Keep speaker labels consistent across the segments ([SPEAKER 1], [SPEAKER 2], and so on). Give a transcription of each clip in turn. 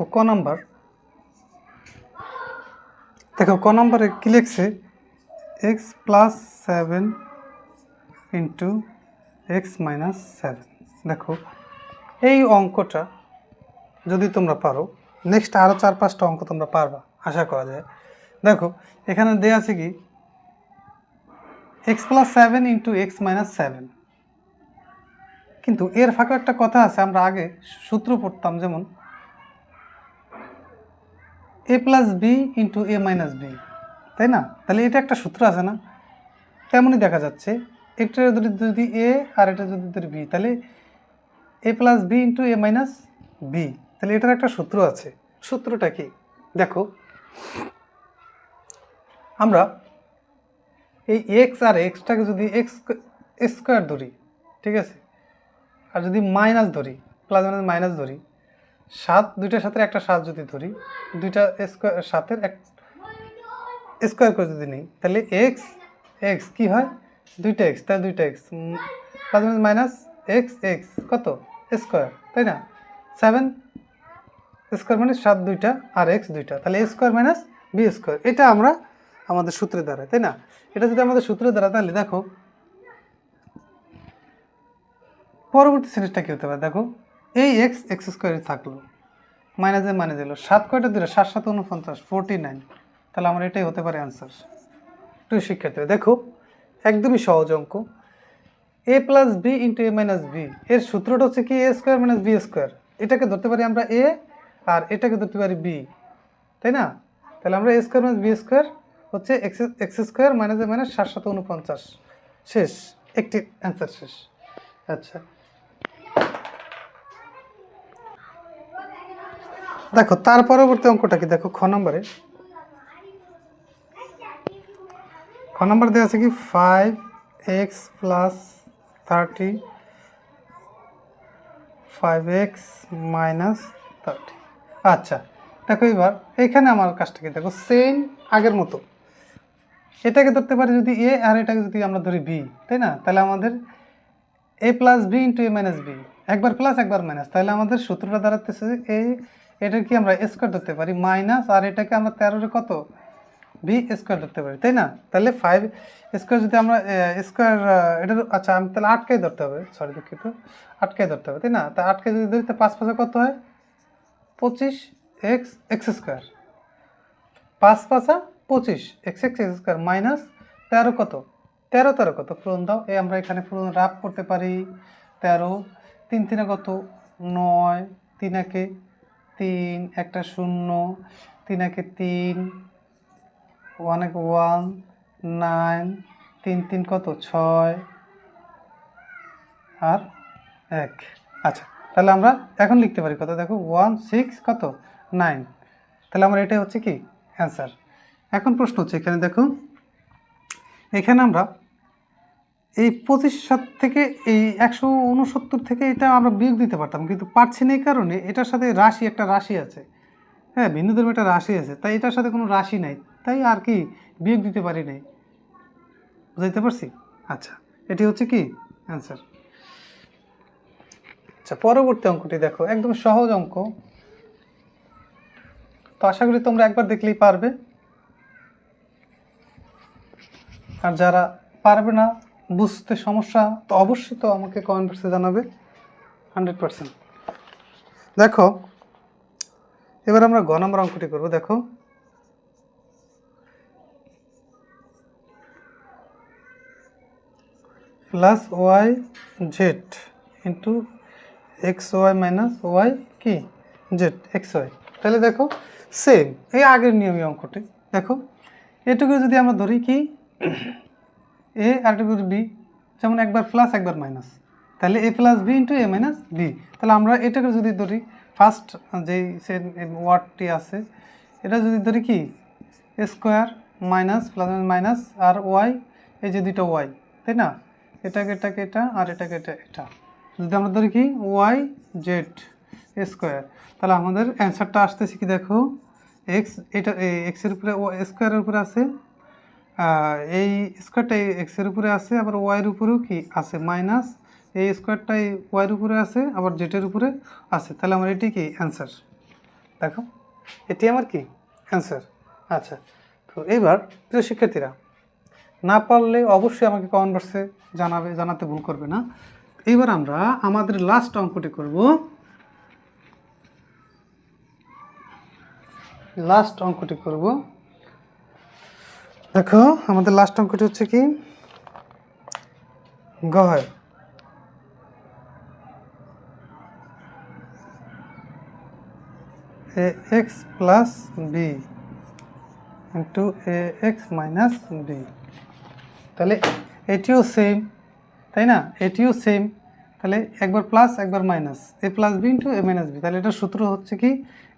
[SPEAKER 1] দেখো, ক নাম্বার? দেখো, ক নাম্বারে কী লিখছে? X plus seven into X minus seven দেখো, এই অঙ্কটা যদি তোমরা পারো নেক্সট আরও চার পাঁচটা অঙ্ক তোমরা পারবা, আশা করা যায়। দেখো, এখানে দেওয়া আছে কি? X plus seven into X minus seven কিন্তু এর ফাঁকে একটা কথা আছে, আমরা আগে সূত্র পড়তাম যেমন A plus B into A minus B তাই না? তাহলে এটা একটা সূত্র আছে না? তেমনই দেখা যাচ্ছে, একটা যদি এ আর এটা যদি যদি বি তাহলে A plus B into A minus B তাহলে এটার একটা সূত্র আছে। সূত্রটা কি? দেখো, আমরা এই এক্স আর এক্সটাকে যদি এক্স স্কোয়ার ধরি, ঠিক আছে? আর যদি মাইনাস ধরি প্লাস মাইনাস মাইনাস ধরি সাত, দুইটার সাথে একটা সাত যদি ধরি, দুইটা স্কোয়ার সাতের এক স্কোয়ার করে যদি নিই, তাহলে এক্স এক্স কী হয়? দুইটা এক্স তাহলে দুইটা X plus minus minus X X কত? স্কোয়ার তাই না? সেভেন স্কোয়ার মানে সাত দুইটা আর এক্স দুইটা, তাহলে A square minus B square এটা আমরা আমাদের সূত্রে দ্বারা, তাই না? এটা যদি আমাদের সূত্রে দ্বারা, তাহলে দেখো, পরবর্তী সিরিজটা কী হতে পারে? দেখো এই এক্স এক্স স্কোয়ারে থাকল। মাইনাসে মাইনাস এলো। সাত কয়টা দিলে? সাত সাত উনপঞ্চাশ ফোরটি নাইন তাহলে আমার এটাই হতে পারে অ্যান্সার প্রিয় শিক্ষার্থী দেখো, একদমই সহজ অঙ্ক। A plus B into A minus B এর সূত্রটা হচ্ছে কি? A square minus B square এটাকে ধরতে পারি আমরা এ আর এটাকে ধরতে পারি বি তাই না? তাহলে আমরা a square minus b square হচ্ছে x x square minus a minus সাত সাত উনপঞ্চাশ শেষ। একটি অ্যান্সার শেষ। আচ্ছা। দেখো, তার পরবর্তী অঙ্কটা কি? দেখো, খ নম্বরে। খ নম্বর দেওয়া আছে কি? Five x plus thirty five x minus thirty আচ্ছা দেখো এবার, এখানে আমার কাজটা কি? দেখো সেম আগের মতো। এটাকে ধরতে পারি যদি এ আর এটাকে যদি আমরা ধরি বি তাই না? তাহলে আমাদের a plus b into a minus b একবার প্লাস একবার মাইনাস তাহলে আমাদের সূত্রটা দাঁড়াতেছে এই এটা কি আমরা স্কোয়ার ধরতে পারি? মাইনাস আর এটাকে আমরা তেরোরে কত? বি স্কোয়ার ধরতে পারি, তাই না? তাহলে ফাইভ স্কোয়ার যদি আমরা স্কোয়ার এটা আচ্ছা আমি তাহলে আটকাই ধরতে হবে? সরি দুঃখিত। আটকাই ধরতে হবে, তাই না? তা আটকে যদি ধরি, তা পাঁচ পাঁচে কত হয়? পঁচিশ এক্স এক্স স্কোয়ার পাঁচ পাঁচা পঁচিশ x x x square minus তেরো কত? তেরো তেরো কত? পূরণ দাও। এই আমরা এখানে পূরণ রাফ করতে পারি। তেরো, তিন তিনে কত? নয়, তিন একে তিন, একটা শূন্য তিন একে তিন ওয়ান এক ওয়ান, নাইন, তিন তিন কত? ছয় আর এক। আচ্ছা তাহলে আমরা এখন লিখতে পারি কত? দেখো, ওয়ান, সিক্স কত? নাইন। তাহলে আমার এটাই হচ্ছে কি? অ্যান্সার। এখন প্রশ্ন হচ্ছে এখানে, দেখো। এখানে আমরা এই পঁচিশ সাত থেকে এই একশো উনসত্তর থেকে এটা আমরা বিয়োগ দিতে পারতাম, কিন্তু পারছি না এই কারণে। এটার সাথে রাশি, একটা রাশি আছে। হ্যাঁ ভিন্ন ধর্মে একটা রাশি আছে, তাই এটার সাথে কোনো রাশি নাই। তাই আর কি বিয়োগ দিতে পারি নাই। বুঝাইতে পারছি? আচ্ছা এটি হচ্ছে কি? অ্যান্সার আচ্ছা পরবর্তী অঙ্কটি দেখো, একদম সহজ অঙ্ক। তো আশা করি তোমরা একবার দেখলেই পারবে। আর যারা পারবে না বুঝতে সমস্যা, তো অবশ্যই তো আমাকে কমেন্ট বক্সে জানাবে। হান্ড্রেড পার্সেন্ট দেখো, এবার আমরা গ নম্বর অঙ্কটি করব, দেখো। Plus y z into x y minus y কি? জেড এক্স ওয়াই তাহলে দেখো সেম এই আগের নিয়মী অঙ্কটি। দেখো, এটুকু যদি আমরা ধরি কি? এ আর টু বি যেমন একবার প্লাস একবার মাইনাস তাহলে a plus b into a minus b তাহলে আমরা এটাকে যদি ধরি ফার্স্ট যেই সে ওয়ার্ডটি আছে, এটা যদি ধরি কি? স্কোয়ার মাইনাস প্লাস মাইনাস আর ওয়াই এই যে দুটো ওয়াই তাই না? এটাকে এটাকে এটা আর এটাকে এটা এটা। যদি আমরা ধরি কি? ওয়াই জেড স্কোয়ার তাহলে আমাদের অ্যান্সারটা আসতেছে কি দেখো? এক্স এটা এক্সের উপরে ও স্কোয়ারের উপরে আছে। এই স্কোয়ারটা এক্সের উপরে আছে, আবার ওয়াইয়ের উপরেও কি আছে? মাইনাস এই স্কোয়ারটাই ওয়াইয়ের উপরে আছে, আবার জেটের উপরে আছে। তাহলে আমার এটি কি? অ্যান্সার দেখো, এটি আমার কি? অ্যান্সার আচ্ছা তো এবার প্রিয় শিক্ষার্থীরা, না পারলে অবশ্যই আমাকে কমেন্ট বক্সে জানাবে, জানাতে ভুল করবে না। এবার আমরা আমাদের লাস্ট অঙ্কটি করব। লাস্ট অঙ্কটি করব। দেখো, আমাদের লাস্ট অঙ্কটি হচ্ছে কি? গয় a x plus b into a x minus b তাহলে এটিও সেম তাই না? এটিও সেম তাহলে একবার প্লাস একবার minus a plus b into a minus b তাহলে এটার সূত্র হচ্ছে কি?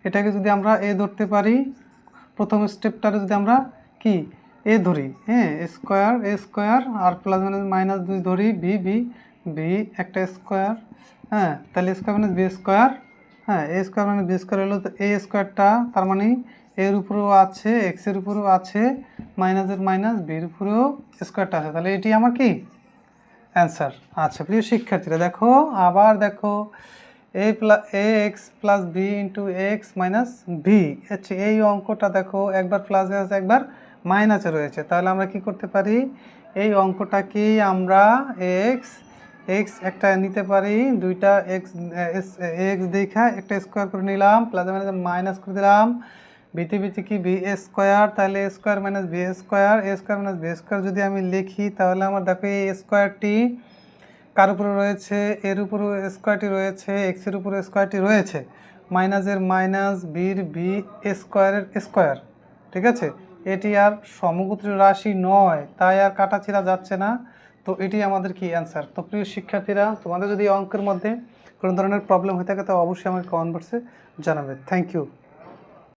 [SPEAKER 1] এটাকে যদি আমরা এ ধরতে পারি, প্রথম স্টেপটারে যদি আমরা কি? এ ধরি হ্যাঁ স্কোয়ার, এ স্কোয়ার, আর প্লাস মাইনাস মাইনাস দুই ধরি বি বি বি একটা স্কোয়ার হ্যাঁ তাহলে স্কোয়ার মাইনাস বি স্কোয়ার হ্যাঁ এ স্কোয়ার মানে বি স্কোয়ার হলো এ স্কোয়ারটা তার মানে এর উপরেও আছে এক্সের উপরেও আছে মাইনাসের মাইনাস বির উপরেও স্কোয়ারটা আছে। তাহলে এটি আমার কি? অ্যান্সার আচ্ছা প্রিয় শিক্ষার্থীরা, দেখো, আবার দেখো a plus a x plus b into x minus v আচ্ছা এই অঙ্কটা দেখো, একবার প্লাসে আছে, একবার মাইনাসে রয়েছে, তাহলে আমরা কি করতে পারি? এই অঙ্কটাকেই আমরা এক্স এক্স একটা নিতে পারি, দুইটা এক্স এক্স দেখা একটা স্কোয়ার করে নিলাম প্লাস মাইনাস মাইনাস করে দিলাম। বিতে বিতে কি? বি স্কোয়ার তাহলে square minus b square a square minus b square যদি আমি লিখি, তাহলে আমার দেখো এই স্কোয়ারটি কার উপরে রয়েছে? এর উপরে স্কোয়ারটি রয়েছে এক্সের উপরে স্কোয়ারটি রয়েছে। মাইনাসের মাইনাস বির বি স্কোয়ারের স্কোয়ার ঠিক আছে? এটি আর সমগোত্রীয় রাশি নয়, তাই আর কাটা ছিঁড়া যাচ্ছে না। তো এটি আমাদের কি অ্যান্সার তো প্রিয় শিক্ষার্থীরা, তোমাদের যদি অঙ্কের মধ্যে কোনো ধরনের প্রবলেম হয়ে থাকে, তো অবশ্যই আমাকে কমেন্ট বক্সে জানাবে। Thank you